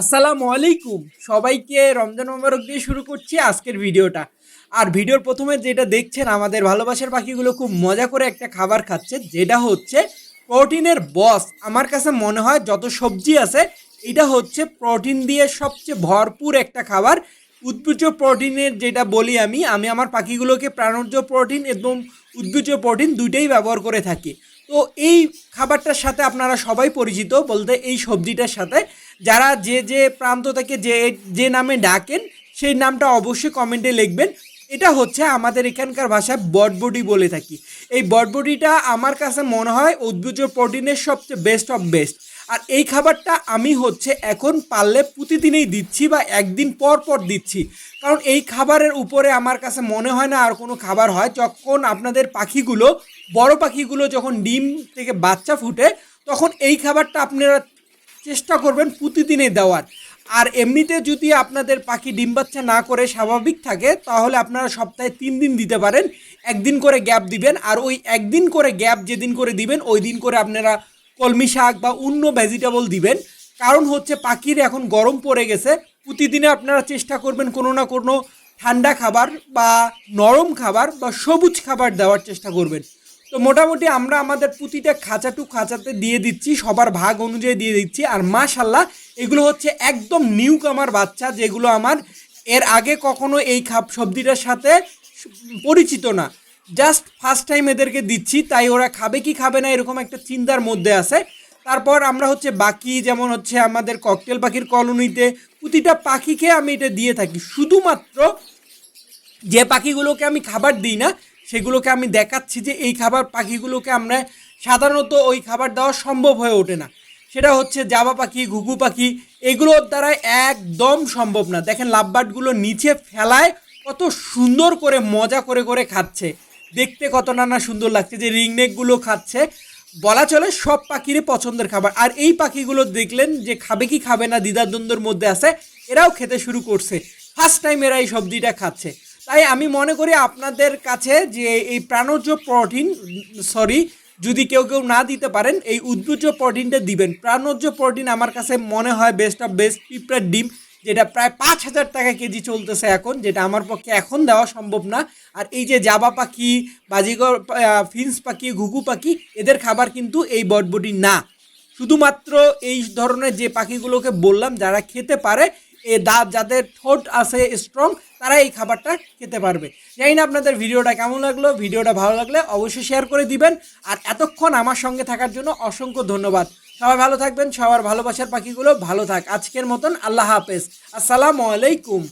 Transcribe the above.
আসসালামু আলাইকুম। সবাইকে রমজান মোবারক দিয়ে শুরু করছি আজকের ভিডিওটা। আর ভিডিওর প্রথমে যেটা দেখছেন, আমাদের ভালোবাসার পাখিগুলো খুব মজা করে একটা খাবার খাচ্ছে, যেটা হচ্ছে প্রোটিনের বস। আমার কাছে মনে হয় যত সবজি আছে, এটা হচ্ছে প্রোটিন দিয়ে সবচেয়ে ভরপুর একটা খাবার। উদ্ভিজ প্রোটিনের যেটা বলি আমি আমি আমার পাখিগুলোকে প্রাণোজ্জ প্রোটিন এবং উদ্ভিজ প্রোটিন দুইটাই ব্যবহার করে থাকি। তো এই খাবারটার সাথে আপনারা সবাই পরিচিত, বলতে এই সবজিটার সাথে। যারা যে যে প্রান্ত থেকে যে যে নামে ডাকেন, সেই নামটা অবশ্যই কমেন্টে লিখবেন। এটা হচ্ছে আমাদের এখানকার ভাষায় বটবডি বলে থাকি। এই বটবডিটা আমার কাছে মনে হয় উদ্ভিজ প্রোটিনের সবচেয়ে বেস্ট অফ বেস্ট আর এই খাবারটা আমি হচ্ছে এখন পারলে প্রতিদিনেই দিচ্ছি বা একদিন পর পর দিচ্ছি। কারণ এই খাবারের উপরে আমার কাছে মনে হয় না আর কোনো খাবার হয়। যখন আপনাদের পাখিগুলো, বড় পাখিগুলো যখন ডিম থেকে বাচ্চা ফুটে, তখন এই খাবারটা আপনারা চেষ্টা করবেন প্রতিদিনে দেওয়ার। আর এমনিতে যদি আপনাদের পাখি ডিম বাচ্চা না করে স্বাভাবিক থাকে, তাহলে আপনারা সপ্তাহে তিন দিন দিতে পারেন। একদিন করে গ্যাপ দিবেন আর ওই একদিন করে গ্যাপ যেদিন করে দিবেন, ওই দিন করে আপনারা কলমি শাক বা অন্য ভেজিটেবল দিবেন। কারণ হচ্ছে পাখির এখন গরম পড়ে গেছে, প্রতিদিনে আপনারা চেষ্টা করবেন কোনো না কোনো ঠান্ডা খাবার বা নরম খাবার বা সবুজ খাবার দেওয়ার চেষ্টা করবেন। তো মোটামুটি আমরা আমাদের প্রতিটা খাঁচা টু খাঁচাতে দিয়ে দিচ্ছি, সবার ভাগ অনুযায়ী দিয়ে দিচ্ছি। আর মাশাল্লাহ, এগুলো হচ্ছে একদম নিউ কামার বাচ্চা, যেগুলো আমার এর আগে কখনো এই খাপ সবজিটার সাথে পরিচিত না। জাস্ট ফার্স্ট টাইম এদেরকে দিচ্ছি, তাই ওরা খাবে কি খাবে না এরকম একটা চিন্তার মধ্যে আছে। তারপর আমরা হচ্ছে বাকি যেমন হচ্ছে আমাদের ককটেল পাখির কলোনিতে প্রতিটা পাখিকে আমি এটা দিয়ে থাকি। শুধুমাত্র যে পাখিগুলোকে আমি খাবার দিই না সেগুলোকে আমি দেখাচ্ছি যে এই খাবার পাখিগুলোকে আমরা সাধারণত ওই খাবার দেওয়া সম্ভব হয়ে ওঠে না। সেটা হচ্ছে জাবা পাখি, ঘুঘু পাখি, এগুলোর দ্বারা একদম সম্ভব না। দেখেন লাভবার্ডগুলো নিচে ফেলায় কত সুন্দর করে, মজা করে করে খাচ্ছে। দেখতে কত না না সুন্দর লাগছে যে রিংনেকগুলো খাচ্ছে। বলা চলে সব পাখিরই পছন্দের খাবার। আর এই পাখিগুলো দেখলেন যে খাবে কি খাবে না, দ্বিধাদ্বন্দ্বের মধ্যে আছে, এরাও খেতে শুরু করছে। ফার্স্ট টাইম এরা এই সবজিটা খাচ্ছে। তাই আমি মনে করি আপনাদের কাছে যে এই প্রাণজ প্রোটিন, সরি, যদি কেউ কেউ না দিতে পারেন, এই উদ্ভিজ প্রোটিনটা দিবেন। প্রাণজ প্রোটিন আমার কাছে মনে হয় বেস্ট অফ বেস্ট পিঁপড়ার ডিম, যেটা প্রায় পাঁচ হাজার টাকা কেজি চলতেছে এখন, যেটা আমার পক্ষে এখন দেওয়া সম্ভব না। আর এই যে জাবা পাখি, বাজিগর ফিন্স পাখি, ঘুঘু পাখি, এদের খাবার কিন্তু এই বটবটি না। শুধুমাত্র এই ধরনের যে পাখিগুলোকে বললাম, যারা খেতে পারে দাঁত যাদের ঠোঁট আছে স্ট্রং তারা এই খাবারটা খেতে পারবে। জানি না আপনাদের ভিডিওটা কেমন লাগল, ভিডিওটা ভালো লাগলে অবশ্যই শেয়ার করে দিবেন। আর এতক্ষণ আমার সঙ্গে থাকার জন্য অসংখ্য ধন্যবাদ। সবাই ভালো থাকবেন, সবার ভালোবাসার পাখিগুলো ভালো থাক। আজকের মতন আল্লাহ হাফেজ। আসসালামু আলাইকুম।